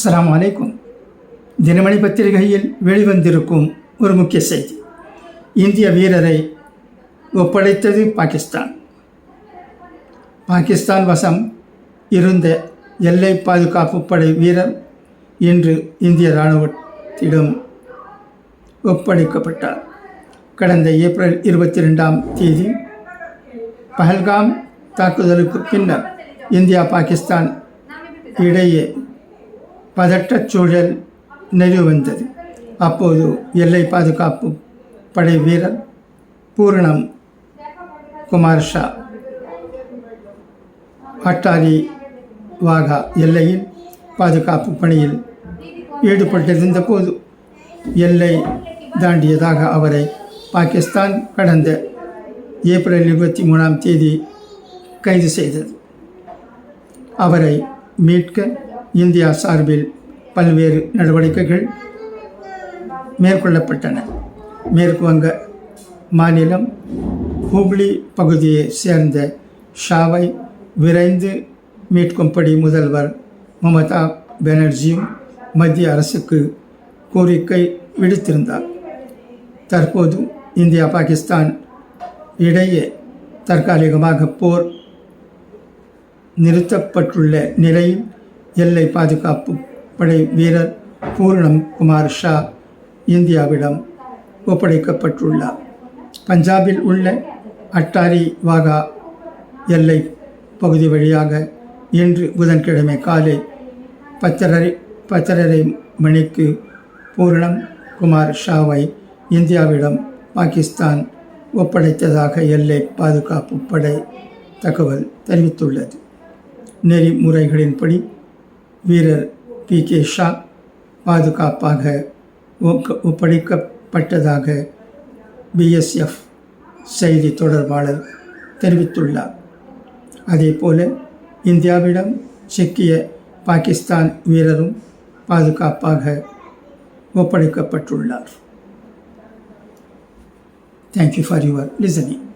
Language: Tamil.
அஸ்லாம் வலைக்கும் தினமணி பத்திரிகையில் வெளிவந்திருக்கும் ஒரு முக்கிய செய்தி. இந்திய வீரரை ஒப்படைத்தது பாகிஸ்தான். பாகிஸ்தான் வசம் இருந்த எல்லை பாதுகாப்பு படை வீரர் இன்று இந்திய இராணுவத்திடம் ஒப்படைக்கப்பட்டார். கடந்த ஏப்ரல் இருபத்தி ரெண்டாம் தேதி பஹல்காம் தாக்குதலுக்கு பின்னர் இந்தியா பாகிஸ்தான் இடையே பதற்றச் சூழல் நிறைவு வந்தது அப்போது எல்லை பாதுகாப்பு படை வீரர் பூரணம் குமார் ஷா அட்டாரி வாகா எல்லையில் பாதுகாப்பு பணியில் ஈடுபட்டிருந்த போது எல்லை தாண்டியதாக அவரை பாகிஸ்தான் கடந்த ஏப்ரல் இருபத்தி மூணாம் தேதி கைது செய்தது. அவரை மீட்க இந்தியா சார்பில் பல்வேறு நடவடிக்கைகள் மேற்கொள்ளப்பட்டன. மேற்கு வங்க மாநிலம் ஹூப்ளி பகுதியைச் சேர்ந்த ஷாவை விரைந்து மீட்கும்படி முதல்வர் மமதா பானர்ஜியும் மத்திய அரசுக்கு கோரிக்கை விடுத்திருந்தார். தற்போது இந்தியா பாகிஸ்தான் இடையே தற்காலிகமாக போர் நிறுத்தப்பட்டுள்ள நிலையில் எல்லை பாதுகாப்பு படை வீரர் பூர்ணம் குமார் ஷா இந்தியாவிடம் ஒப்படைக்கப்பட்டுள்ளார். பஞ்சாபில் உள்ள அட்டாரி வாகா எல்லை பகுதி வழியாக இன்று புதன்கிழமை காலை பத்தரை பத்தரை மணிக்கு பூர்ணம் குமார் ஷாவை இந்தியாவிடம் பாகிஸ்தான் ஒப்படைத்ததாக எல்லை பாதுகாப்பு படை தகவல் தெரிவித்துள்ளது. நெறிமுறைகளின்படி வீரர் பி கே ஷா பாதுகாப்பாக ஒக்க ஒப்படைக்கப்பட்டதாக பிஎஸ்எஃப் செய்தி தொடர்பாளர் தெரிவித்துள்ளார். அதேபோல இந்தியாவிடம் சிக்கிய பாகிஸ்தான் வீரரும் பாதுகாப்பாக ஒப்படைக்கப்பட்டுள்ளார். Thank you for your listening